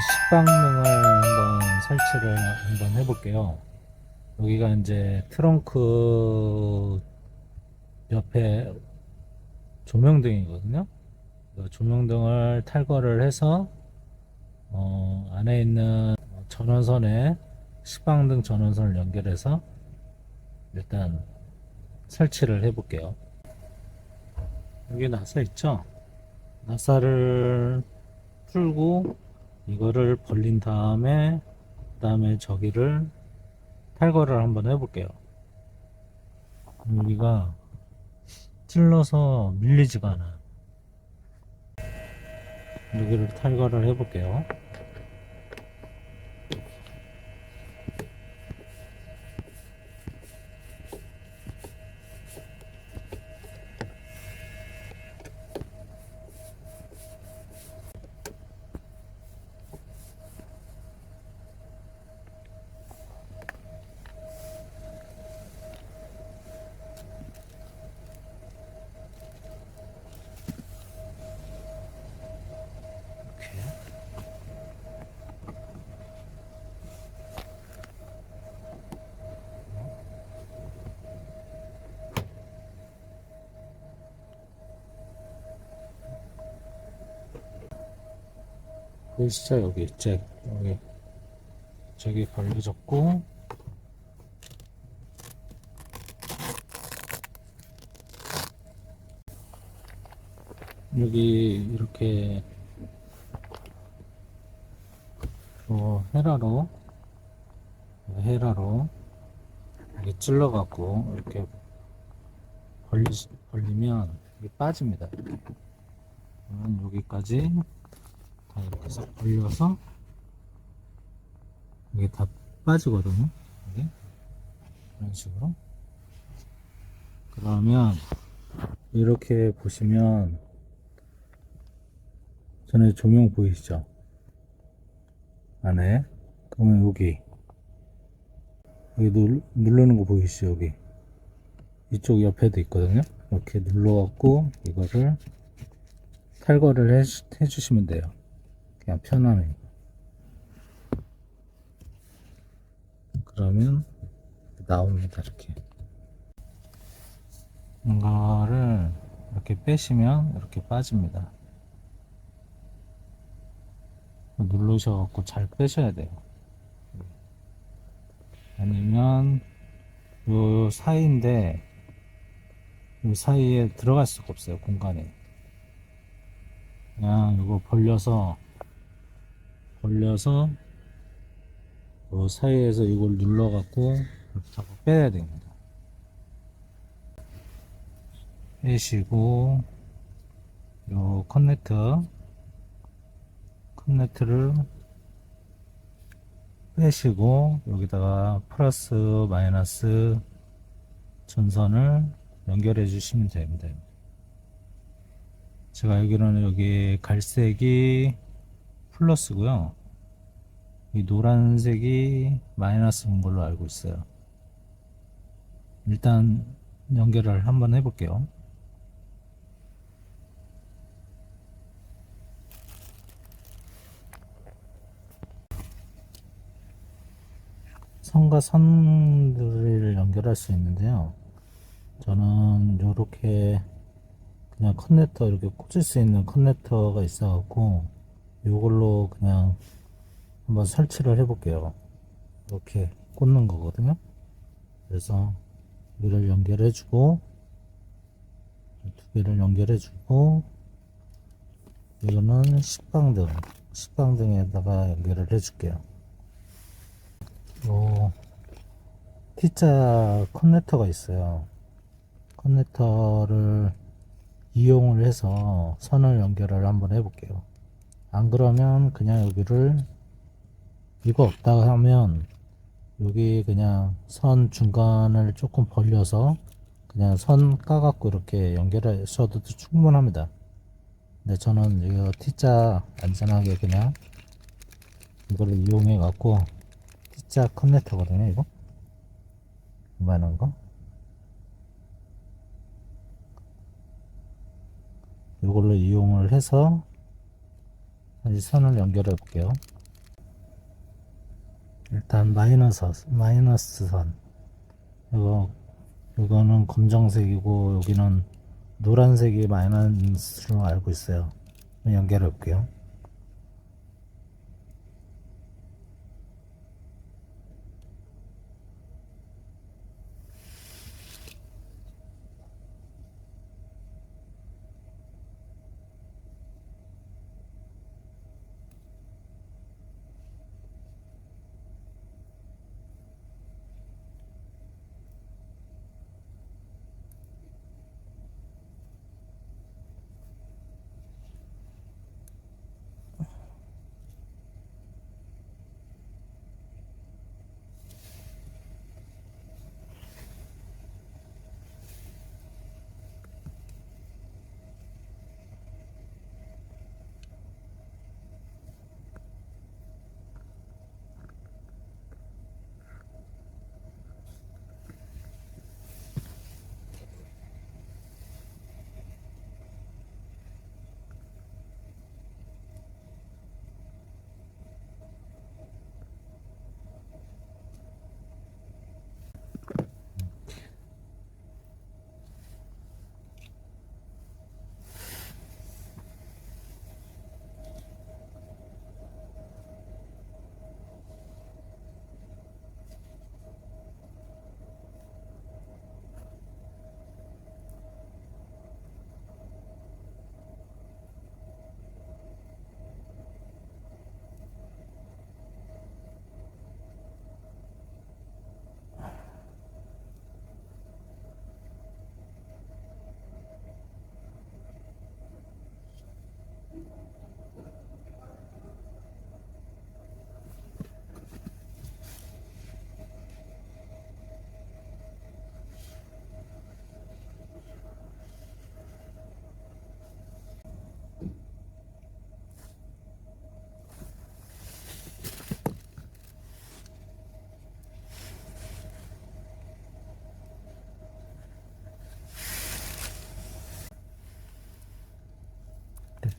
식빵등을 한번 설치를 한번 해볼게요. 여기가 이제 트렁크 옆에 조명등이거든요. 그 조명등을 탈거를 해서 어, 안에 있는 전원선에 식빵등 전원선을 연결해서 일단 설치를 해볼게요. 여기 나사 있죠? 나사를 풀고 이거를 벌린 다음에 그 다음에 저기를 탈거를 한번 해볼게요. 여기가 찔러서 밀리지가 않아요. 여기를 탈거를 해볼게요. 보이시죠? 여기. 잭 여기. 저기 벌려졌고. 여기 이렇게 어, 헤라로 헤라로 이렇게 찔러 갖고 이렇게 벌리, 벌리면 이게 빠집니다. 여기까지. 다 이렇게 싹 벌려서 이게 다 빠지거든요. 이게. 이런 식으로. 그러면 이렇게 보시면 전에 조명 보이시죠? 안에. 그러면 여기. 여기 눌, 누르는 거 보이시죠? 여기. 이쪽 옆에도 있거든요. 이렇게 눌러 갖고 이거를 탈거를 해, 해주시면 돼요 그냥 편하네 그러면 나옵니다 이렇게 이거를 이렇게 빼시면 이렇게 빠집니다 누르셔갖고 잘 빼셔야 돼요. 아니면 요 사이인데 요 사이에 들어갈 수가 없어요 공간에. 그냥 이거 벌려서 벌려서 요 사이에서 이걸 눌러갖고 이렇게 자꾸 빼야 됩니다. 빼시고 요 커넥터 커넥트를 빼시고 여기다가 플러스 마이너스 전선을 연결해 주시면 됩니다. 제가 알기로는 여기 갈색이 플러스고요. 이 노란색이 마이너스인 걸로 알고 있어요. 일단 연결을 한번 해볼게요. 선과 선들을 연결할 수 있는데요. 저는 이렇게 그냥 커넥터 이렇게 꽂을 수 있는 커넥터가 있어갖고 이걸로 그냥 한번 설치를 해 볼게요. 이렇게 꽂는 거거든요. 그래서 이를 연결해 주고 두 개를 연결해 주고 이거는 식빵등 식빵등에다가 연결을 해 줄게요. 요 T자 커넥터가 있어요. 커넥터를 이용을 해서 선을 연결을 한번 해 볼게요. 안 그러면 그냥 여기를 이거 없다 하면 여기 그냥 선 중간을 조금 벌려서 그냥 선 까갖고 이렇게 연결하셔도 충분합니다. 근데 저는 이거 T자 안전하게 그냥 이거를 이용해 갖고 T자 커넥터거든요, 이거. 이만한 거. 이걸로 이용을 해서 다시 선을 연결해 볼게요. 일단 마이너스 마이너스 선 이거 이거는 검정색이고 여기는 노란색이 마이너스로 알고 있어요. 연결해 볼게요.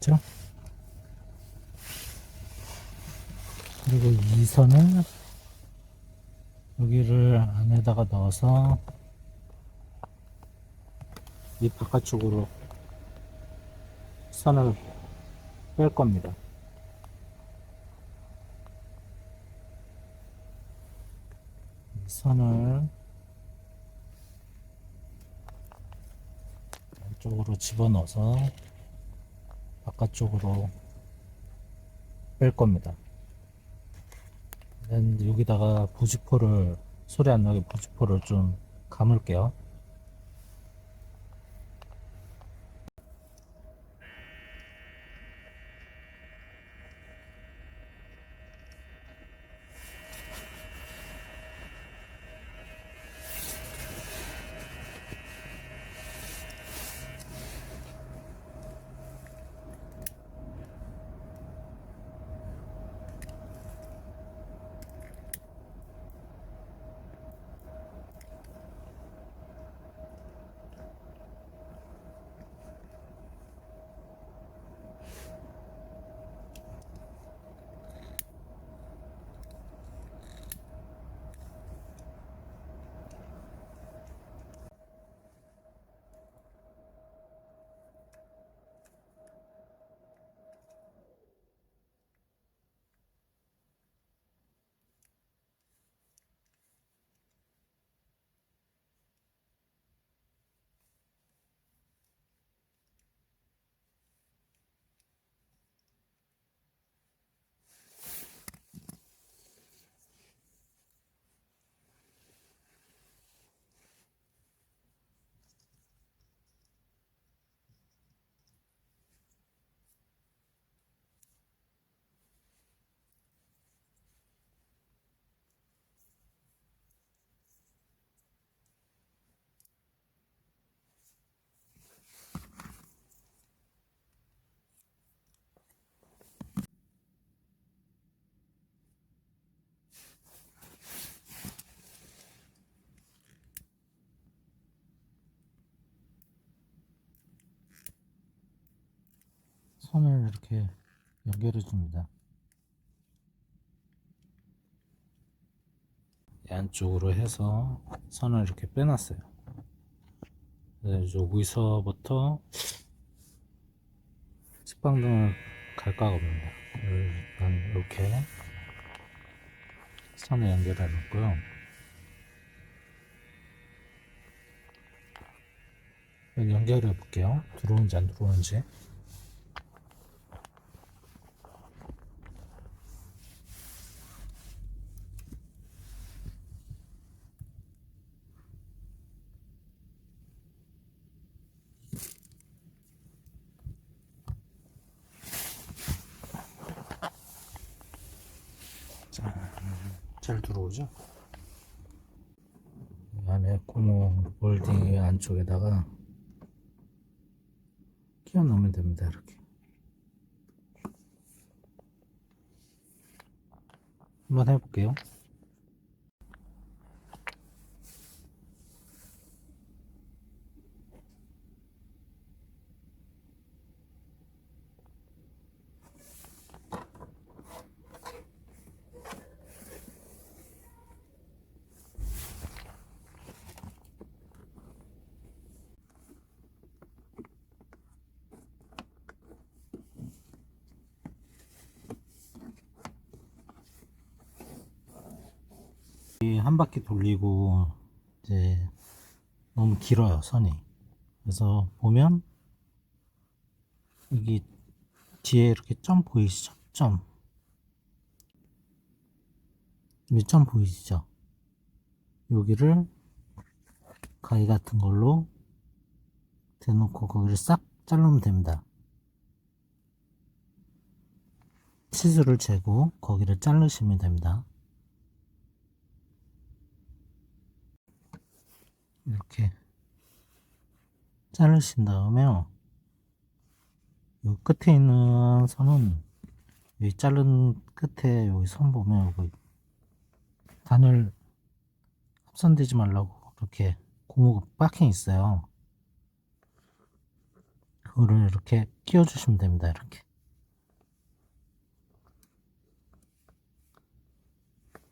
됐죠? 그리고 이 선을 여기를 안에다가 넣어서 이 바깥쪽으로 선을 뺄 겁니다. 이 선을 이쪽으로 집어넣어서 바깥쪽으로 뺄 겁니다. then 여기다가 부지포를 소리 안 나게 부지포를 좀 감을게요. 선을 이렇게 연결해 줍니다. 안쪽으로 해서 선을 이렇게 빼놨어요. 여기서부터 식빵등을 갈까 겁니다. 이렇게 선을 연결해 놓고요. 연결해 볼게요. 들어오는지 안 들어오는지. 잘 들어오죠? 이 안에 고무 몰딩 안쪽에다가 끼워 넣으면 됩니다. 이렇게. 한번 해볼게요. 한 바퀴 돌리고 이제 너무 길어요 선이. 그래서 보면 여기 뒤에 이렇게 점 보이시죠? 점. 여기 점 보이시죠? 여기를 가위 같은 걸로 대놓고 거기를 싹 자르면 됩니다. 치수를 재고 거기를 자르시면 됩니다 이렇게 자르신 다음에 요 끝에 있는 선은 여기 자른 끝에 여기 선 보면 여기 단을 합선되지 말라고 이렇게 고무가 박혀 있어요. 그거를 이렇게 끼워 주시면 됩니다. 이렇게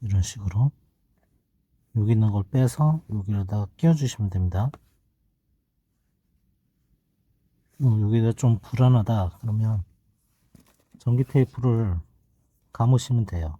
이런 식으로 여기 있는 걸 빼서 여기에다가 끼워 주시면 됩니다. 어, 여기가 좀 불안하다 그러면 전기 테이프를 감으시면 돼요.